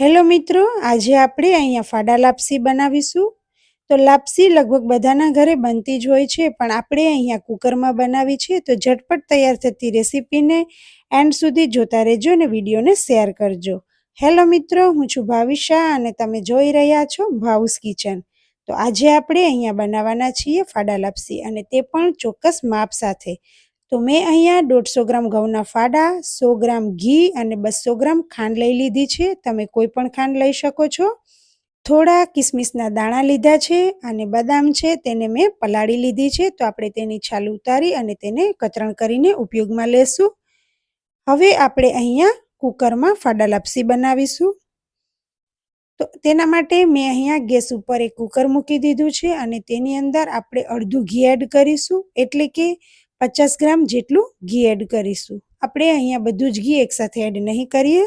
Hello મિત્રો, આજે આપણે અહીંયા ફાડા લાપસી બનાવીશું. તો લાપસી લગભગ બધાના ઘરે બનતી જ હોય છે, પણ આપણે અહીંયા કુકરમાં બનાવી છે. તો ઝટપટ તૈયાર થતી રેસીપીને એન્ડ સુધી જોતા રહેજો અને વિડીયોને શેર કરજો. હેલો મિત્રો, હું છું ભાવિશા અને તમે જોઈ રહ્યા છો ભાઉસ કિચન. તો આજે આપણે અહીંયા બનાવવાના છીએ ફાડા લાપસી અને તે પણ ચોક્કસ માપ સાથે. તો મેં અહીંયા દોઢસો ગ્રામ ઘઉંના ફાડા, સો ગ્રામ ઘી અને બસો ગ્રામ ખાંડ લઈ લીધી છે. તમે કોઈ પણ ખાંડ લઈ શકો છો. થોડા કિસમિસના દાણા લીધા છે અને બદામ છે તેને મેં પલાળી લીધી છે. તો આપણે તેની છાલ ઉતારી અને તેને કતરણ કરીને ઉપયોગમાં લેશું. હવે આપણે અહીંયા કુકરમાં ફાડા લાપસી બનાવીશું. તો તેના માટે મેં અહીંયા ગેસ ઉપર એક કુકર મૂકી દીધું છે અને તેની અંદર આપણે અડધું ઘી એડ કરીશું. એટલે કે પચાસ ગ્રામ જેટલું ઘી એડ કરીશું. આપણે અહીંયા બધું જ ઘી એકસાથે એડ નહીં કરીએ.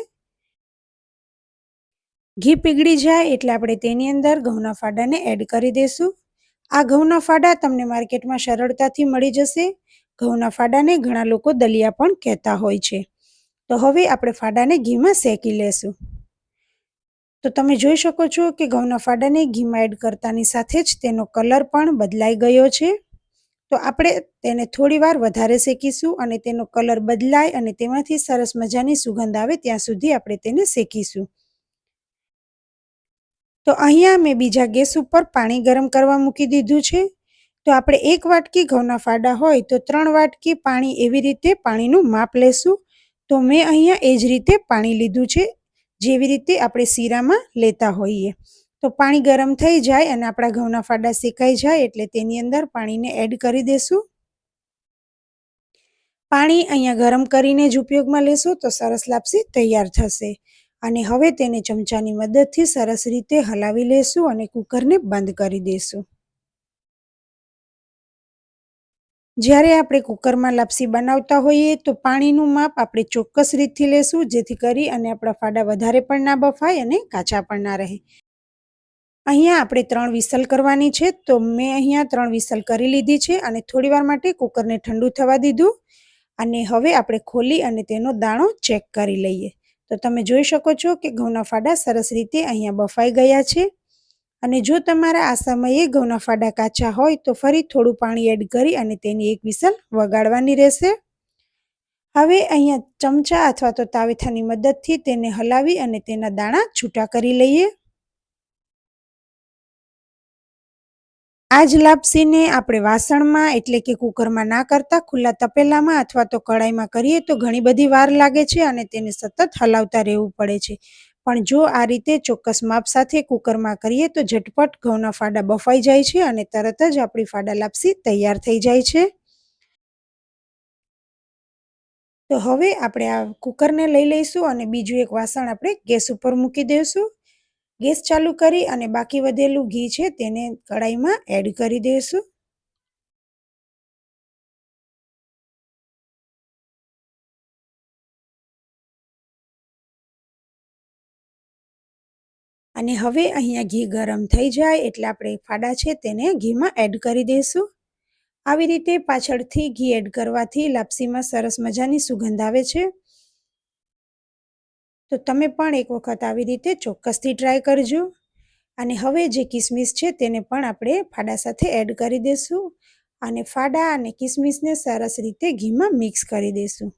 ઘી પીગળી જાય એટલે આપણે તેની અંદર ઘઉંના ફાડાને એડ કરી દઈશું આ ઘઉંના ફાડા તમને માર્કેટમાં સરળતાથી મળી જશે. ઘઉંના ફાડાને ઘણા લોકો દલિયા પણ કહેતા હોય છે. તો હવે આપણે ફાડાને ઘીમાં શેકી લેશું. તો તમે જોઈ શકો છો કે ઘઉંના ફાડાને ઘીમાં એડ કરતાની સાથે જ તેનો કલર પણ બદલાઈ ગયો છે. તો આપણે તેને થોડી વાર વધારે શેકીશું અને તેનો કલર બદલાય અને તેમાંથી સરસ મજાની સુગંધ આવે ત્યાં સુધી આપણે તેને શેકીશું. તો અહીંયા મેં બીજા ગેસ ઉપર પાણી ગરમ કરવા મૂકી દીધું છે. તો આપણે એક વાટકી ઘઉંના ફાડા હોય તો ત્રણ વાટકી પાણી એવી રીતે પાણીનું માપ લેશું. તો મેં અહીંયા એ જ રીતે પાણી લીધું છે. જેવી રીતે આપણે શીરામાં લેતા હોઈએ. તો પાણી ગરમ થઈ જાય અને આપણા ઘઉંના ફાડા શેકાઈ જાય એટલે તેની અંદર પાણીને એડ કરી દેશું. પાણી અહીંયા ગરમ કરીને જ ઉપયોગમાં લેશું તો સરસ લાપસી તૈયાર થશે. અને હવે તેને ચમચાની મદદથી સરસ રીતે હલાવી લેશું અને કુકરને બંધ કરી દેશું. જ્યારે આપણે કુકરમાં લાપસી બનાવતા હોઈએ તો પાણીનું માપ આપણે ચોક્કસ રીતથી લેશું જેથી કરી અને આપણા ફાડા વધારે પણ ના બફાય અને કાચા પણ ના રહે. અહીંયા આપણે ત્રણ વિસલ કરવાની છે, તો મેં અહીંયા ત્રણ વિસલ કરી લીધી છે અને થોડીવાર માટે કુકરને ઠંડુ થવા દીધું. અને હવે આપણે ખોલી અને તેનો દાણો ચેક કરી લઈએ. તો તમે જોઈ શકો છો કે ઘઉંના ફાડા સરસ રીતે અહીંયા બફાઈ ગયા છે. અને જો તમારા આ સમયે ઘઉંના ફાડા કાચા હોય, તો ફરી થોડું પાણી એડ કરી અને તેની એક વિસલ વગાડવાની રહેશે. હવે અહીંયા ચમચા અથવા તો તાવેથાની મદદથી તેને હલાવી અને તેના દાણા છૂટા કરી લઈએ. આ જ લાપસીને આપણે વાસણમાં, એટલે કે કુકરમાં ના કરતા, ખુલ્લા તપેલામાં અથવા તો કડાઈમાં કરીએ તો ઘણી બધી વાર લાગે છે અને તેને સતત હલાવતા રહેવું પડે છે. પણ જો આ રીતે ચોક્કસ માપ સાથે કુકરમાં કરીએ તો ઝટપટ ઘઉંના ફાડા બફાઈ જાય છે અને તરત જ આપણી ફાડા લાપસી તૈયાર થઈ જાય છે. તો હવે આપણે આ કુકરને લઈ લઈશું અને બીજું એક વાસણ આપણે ગેસ ઉપર મૂકી દઈશું. ગેસ ચાલુ કરી અને બાકી વધેલું ઘી છે તેને કડાઈમાં એડ કરી દઈશું અને હવે અહીંયા ઘી ગરમ થઈ જાય એટલે આપણે ફાડા છે તેને ઘીમાં એડ કરી દઈશું આવી રીતે પાછળથી ઘી એડ કરવાથી લાપસીમાં સરસ મજાની સુગંધ આવે છે. તો તમે પણ એક વખત આવી રીતે ચોક્કસથી ટ્રાય કરજો. અને હવે જે કિસમિસ છે તેને પણ આપણે ફાડા સાથે એડ કરી દઈશું અને ફાડા અને કિસમિસને સરસ રીતે ઘીમાં મિક્સ કરી દઈશું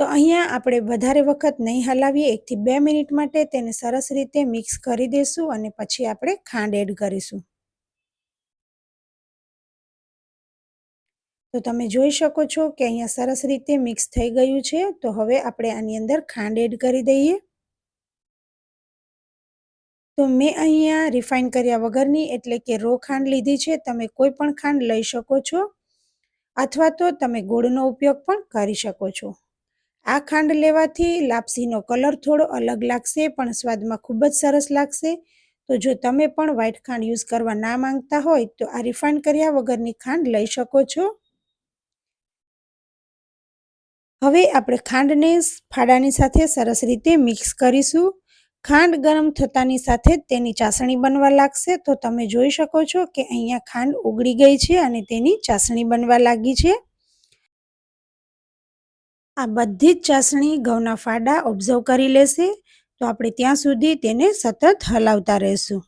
તો અહીંયા આપણે વધારે વખત નહીં હલાવીએ, એકથી બે મિનિટ માટે તેને સરસ રીતે મિક્સ કરી દઈશું અને પછી આપણે ખાંડ એડ કરીશું. તો તમે જોઈ શકો છો કે અહીંયા સરસ રીતે મિક્સ થઈ ગયું છે. તો હવે આપણે આની અંદર ખાંડ એડ કરી દઈએ. તો મેં અહીંયા રિફાઇન કર્યા વગરની એટલે કે રો ખાંડ લીધી છે. તમે કોઈ પણ ખાંડ લઈ શકો છો. અથવા તો તમે ગોળનો ઉપયોગ પણ કરી શકો છો. આ ખાંડ લેવાથી લાપસીનો કલર થોડો અલગ લાગશે, પણ સ્વાદમાં ખૂબ જ સરસ લાગશે. તો જો તમે પણ વ્હાઇટ ખાંડ યુઝ કરવા ના માંગતા હોય, તો આ રિફાઇન કર્યા વગરની ખાંડ લઈ શકો છો. હવે આપણે ખાંડને ફાડાની સાથે સરસ રીતે મિક્સ કરીશું. ખાંડ ગરમ થતાની સાથે તેની ચાસણી બનવા લાગશે. તો તમે જોઈ શકો છો કે અહીંયા ખાંડ ઉગળી ગઈ છે અને તેની ચાસણી બનવા લાગી છે. આ બધી જ ચાસણી ઘઉંના ફાડા ઓબ્ઝર્વ કરી લેશે. તો આપણે ત્યાં સુધી તેને સતત હલાવતા રહેશું.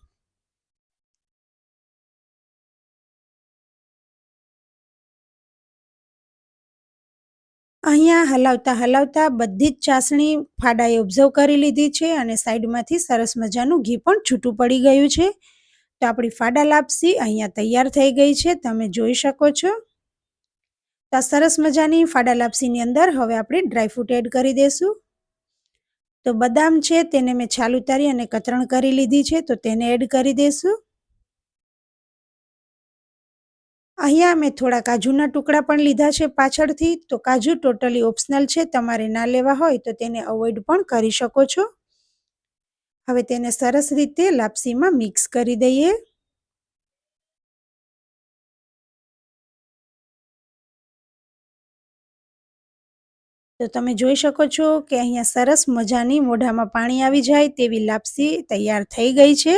અહીંયા હલાવતા હલાવતા બધી જ ચાસણી ફાડાએ ઓબ્ઝર્વ કરી લીધી છે અને સાઈડમાંથી સરસ મજાનું ઘી પણ છૂટું પડી ગયું છે. તો આપણી ફાડા લાપસી અહીંયા તૈયાર થઈ ગઈ છે, તમે જોઈ શકો છો. તો સરસ મજાની ફાડા લાપસીની અંદર હવે આપણે ડ્રાયફ્રૂટ એડ કરી દઈશું તો બદામ છે તેને મેં છાલ ઉતારી અને કતરણ કરી લીધી છે, તો તેને એડ કરી દઈશું અહીંયા મેં થોડા કાજુના ટુકડા પણ લીધા છે પાછળથી. તો કાજુ ટોટલી ઓપ્શનલ છે, તમારે ના લેવા હોય તો તેને અવોઇડ પણ કરી શકો છો. હવે તેને સરસ રીતે લાપસીમાં મિક્સ કરી દઈએ. તો તમે જોઈ શકો છો કે અહીંયા સરસ મજાની મોઢામાં પાણી આવી જાય તેવી લાપસી તૈયાર થઈ ગઈ છે.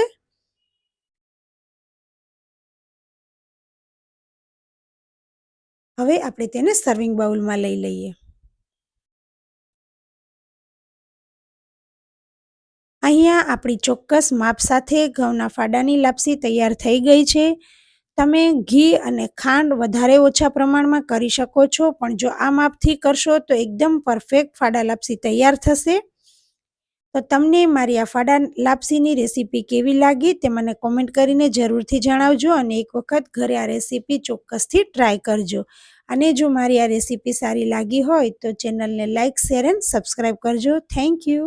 હવે આપણે તેને સર્વિંગ બાઉલમાં લઈ લઈએ. અહીંયા આપણી ચોક્કસ માપ સાથે ઘઉંના ફાડાની લાપસી તૈયાર થઈ ગઈ છે. તમે ઘી અને ખાંડ વધારે ઓછા પ્રમાણમાં કરી શકો છો, પણ જો આ માપથી કરશો તો એકદમ પરફેક્ટ ફાડા લાપસી તૈયાર થશે. તો તમને મારી આ ફાડા લાપસીની રેસીપી કેવી લાગી તે મને કોમેન્ટ કરીને જરૂરથી જણાવજો અને એક વખત ઘરે આ રેસીપી ચોક્કસથી ટ્રાય કરજો. અને જો મારી આ રેસીપી સારી લાગી હોય તો ચેનલને લાઇક શેર એન્ડ સબસ્ક્રાઈબ કરજો. Thank you